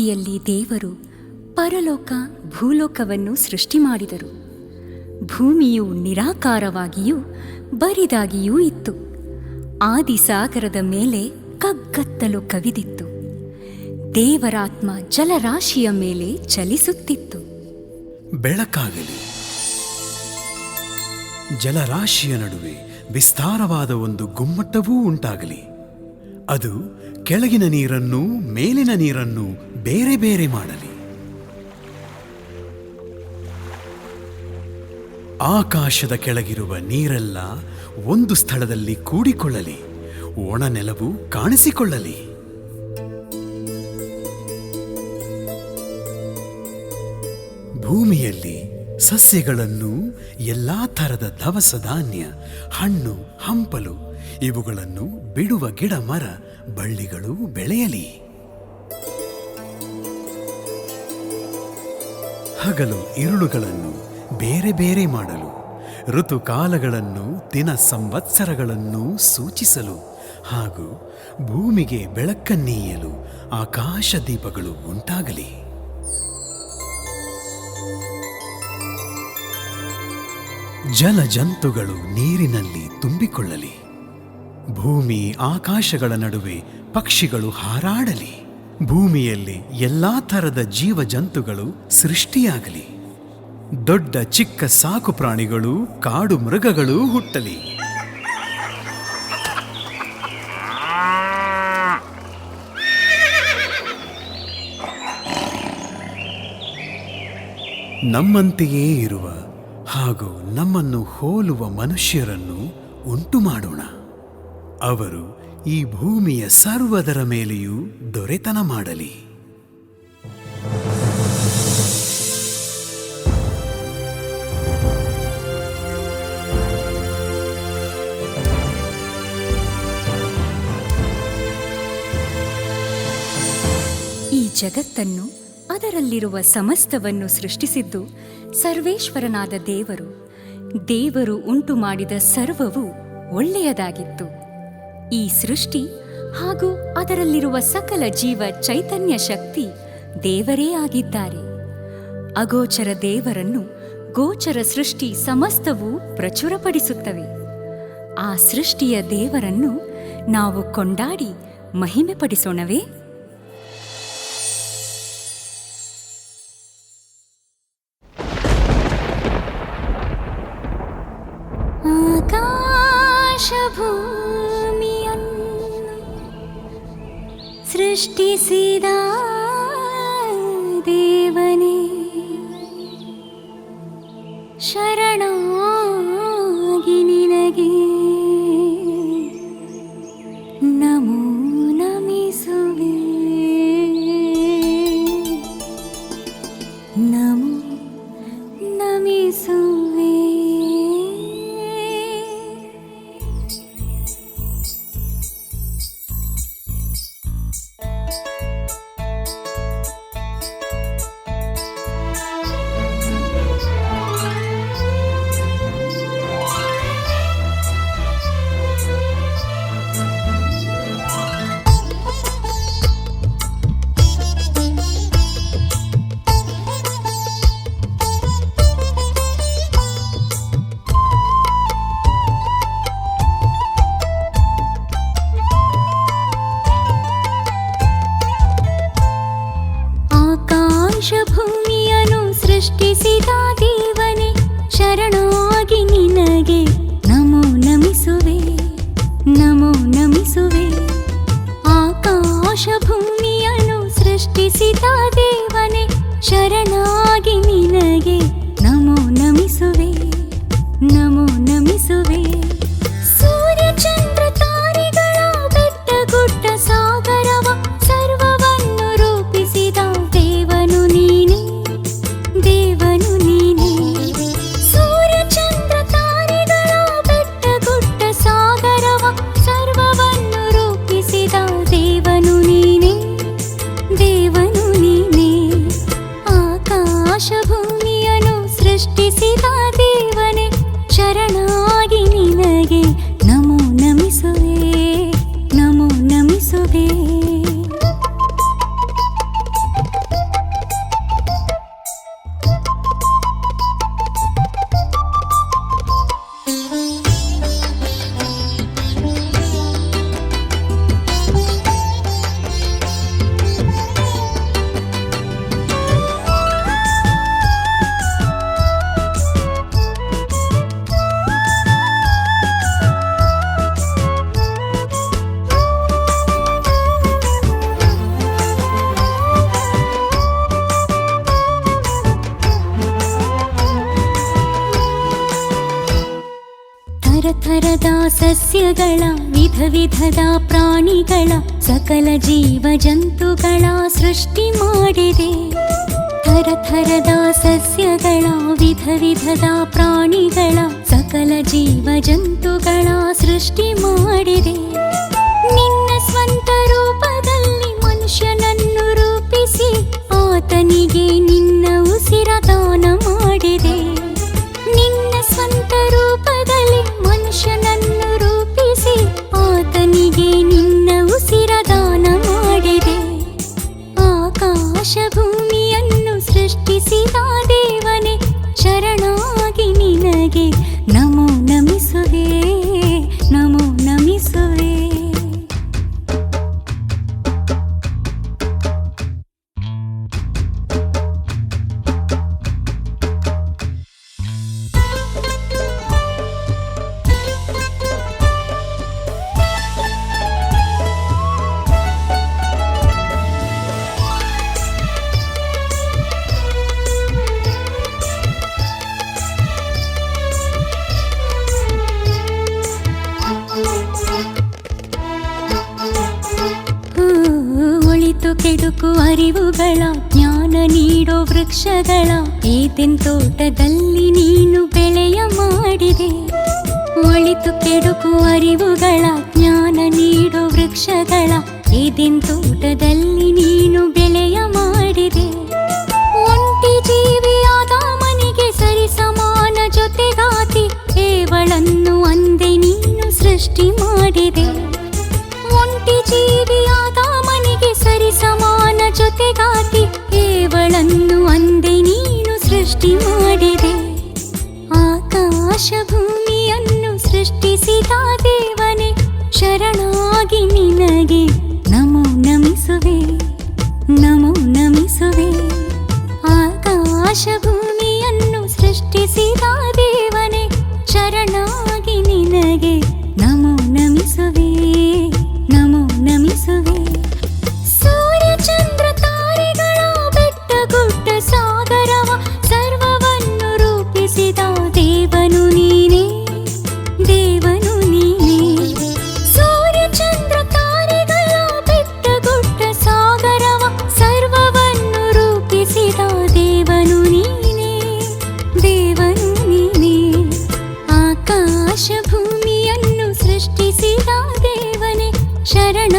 ಆದಿಯಲ್ಲಿ ದೇವರು ಪರಲೋಕ ಭೂಲೋಕವನ್ನು ಸೃಷ್ಟಿ ಮಾಡಿದರು. ಭೂಮಿಯು ನಿರಾಕಾರವಾಗಿಯೂ ಬರಿದಾಗಿಯೂ ಇತ್ತು. ಆದಿಸಾಗರದ ಮೇಲೆ ಕಗ್ಗತ್ತಲು ಕವಿದಿತ್ತು. ದೇವರಾತ್ಮ ಜಲರಾಶಿಯ ಮೇಲೆ ಚಲಿಸುತ್ತಿತ್ತು. ಬೆಳಕಾಗಲಿ. ಜಲರಾಶಿಯ ನಡುವೆ ವಿಸ್ತಾರವಾದ ಒಂದು ಗುಮ್ಮಟವೂ ಉಂಟಾಗಲಿ. ಅದು ಕೆಳಗಿನ ನೀರನ್ನು, ಮೇಲಿನ ನೀರನ್ನು ಬೇರೆ ಬೇರೆ ಮಾಡಲಿ. ಆಕಾಶದ ಕೆಳಗಿರುವ ನೀರೆಲ್ಲ ಒಂದು ಸ್ಥಳದಲ್ಲಿ ಕೂಡಿಕೊಳ್ಳಲಿ, ಒಣ ನೆಲವು ಕಾಣಿಸಿಕೊಳ್ಳಲಿ. ಭೂಮಿಯಲ್ಲಿ ಸಸ್ಯಗಳನ್ನು ಎಲ್ಲಾ ಥರದ ದವಸ ಧಾನ್ಯ, ಹಣ್ಣು, ಹಂಪಲು ಇವುಗಳನ್ನು ಬಿಡುವ ಗಿಡ ಮರ ಬಳ್ಳಿಗಳು ಬೆಳೆಯಲಿ. ಹಗಲು ಇರುಳುಗಳನ್ನು ಬೇರೆ ಬೇರೆ ಮಾಡಲು, ಋತುಕಾಲಗಳನ್ನು ದಿನ ಸಂವತ್ಸರಗಳನ್ನು ಸೂಚಿಸಲು ಹಾಗೂ ಭೂಮಿಗೆ ಬೆಳಕನ್ನೀಯಲು ಆಕಾಶ ದೀಪಗಳು ಉಂಟಾಗಲಿ. ಜಲಜಂತುಗಳು ನೀರಿನಲ್ಲಿ ತುಂಬಿಕೊಳ್ಳಲಿ. ಭೂಮಿ ಆಕಾಶಗಳ ನಡುವೆ ಪಕ್ಷಿಗಳು ಹಾರಾಡಲಿ. ಭೂಮಿಯಲ್ಲಿ ಎಲ್ಲಾ ಥರದ ಜೀವ ಜಂತುಗಳು ಸೃಷ್ಟಿಯಾಗಲಿ. ದೊಡ್ಡ ಚಿಕ್ಕ ಸಾಕು ಪ್ರಾಣಿಗಳು, ಕಾಡು ಮೃಗಗಳು ಹುಟ್ಟಲಿ. ನಮ್ಮಂತೆಯೇ ಇರುವ ಹಾಗೂ ನಮ್ಮನ್ನು ಹೋಲುವ ಮನುಷ್ಯರನ್ನು ಉಂಟು ಮಾಡೋಣ ಅವರು ಈ ಭೂಮಿಯ ಸರ್ವದರ ಮೇಲೆಯೂ ದೊರೆತನ ಮಾಡಲಿ. ಈ ಜಗತ್ತನ್ನು ಅದರಲ್ಲಿರುವ ಸಮಸ್ತವನ್ನು ಸೃಷ್ಟಿಸಿದ್ದು ಸರ್ವೇಶ್ವರನಾದ ದೇವರು. ದೇವರು ಉಂಟು ಮಾಡಿದ ಸರ್ವವು ಒಳ್ಳೆಯದಾಗಿತ್ತು. ಈ ಸೃಷ್ಟಿ ಹಾಗೂ ಅದರಲ್ಲಿರುವ ಸಕಲ ಜೀವ ಚೈತನ್ಯ ಶಕ್ತಿ ದೇವರೇ ಆಗಿದ್ದಾರೆ. ಅಗೋಚರ ದೇವರನ್ನು ಗೋಚರ ಸೃಷ್ಟಿ ಸಮಸ್ತವೂ ಪ್ರಚುರಪಡಿಸುತ್ತವೆ. ಆ ಸೃಷ್ಟಿಯ ದೇವರನ್ನು ನಾವು ಕೊಂಡಾಡಿ ಮಹಿಮೆ ಪಡಿಸೋಣವೇ ಆಕಾಶಭೂಮಿಯನ್ನು सृष्टिसिदा देवने शरण ಭೂಮಿಯನ್ನು ಸೃಷ್ಟಿಸಿದ ದೇವನೇ ಶರಣಾಗಿ ನಿನಗೆ ನಮೋ ನಮಿಸುವೆ. ವಿಧ ವಿಧದ ಪ್ರಾಣಿಗಳ ಸಕಲ ಜೀವ ಜಂತುಗಳ ಸೃಷ್ಟಿ ಮಾಡಿದೆ. ಥರ ಥರದ ಸಸ್ಯಗಳ, ವಿಧ ವಿಧದ ಪ್ರಾಣಿಗಳ ಸಕಲ ಜೀವ ಜಂತುಗಳ ಸೃಷ್ಟಿ ಮಾಡಿದೆ. ನಿನ್ನ ಸ್ವಂತ ರೂಪದಲ್ಲಿ ಮನುಷ್ಯನನ್ನು ರೂಪಿಸಿ, ಆತನಿಗೆ ನಿನ್ನ ನಿನಗೆ ನಮೋ ಕೆಡುಕು ಅರಿವುಗಳ, ಜ್ಞಾನ ನೀಡೋ ವೃಕ್ಷಗಳ ಏತೆನ್ ತೋಟದಲ್ಲಿ ನೀನು ಬೆಳೆಯ ಮಾಡಿದೆ. ಒಳಿತು ಕೆಡುಕು ಅರಿವುಗಳ, ಜ್ಞಾನ ನೀಡೋ ವೃಕ್ಷಗಳ ಏತೆನ್ ತೋಟದಲ್ಲಿ ನಮಿಸುವೆ ಆಕಾಶ ಭೂಮಿಯನ್ನು ಸೃಷ್ಟಿಸಿದ ಆಕಾಶ ಭೂಮಿಯನ್ನು ಸೃಷ್ಟಿಸಿದ ದೇವನೇ ಶರಣ.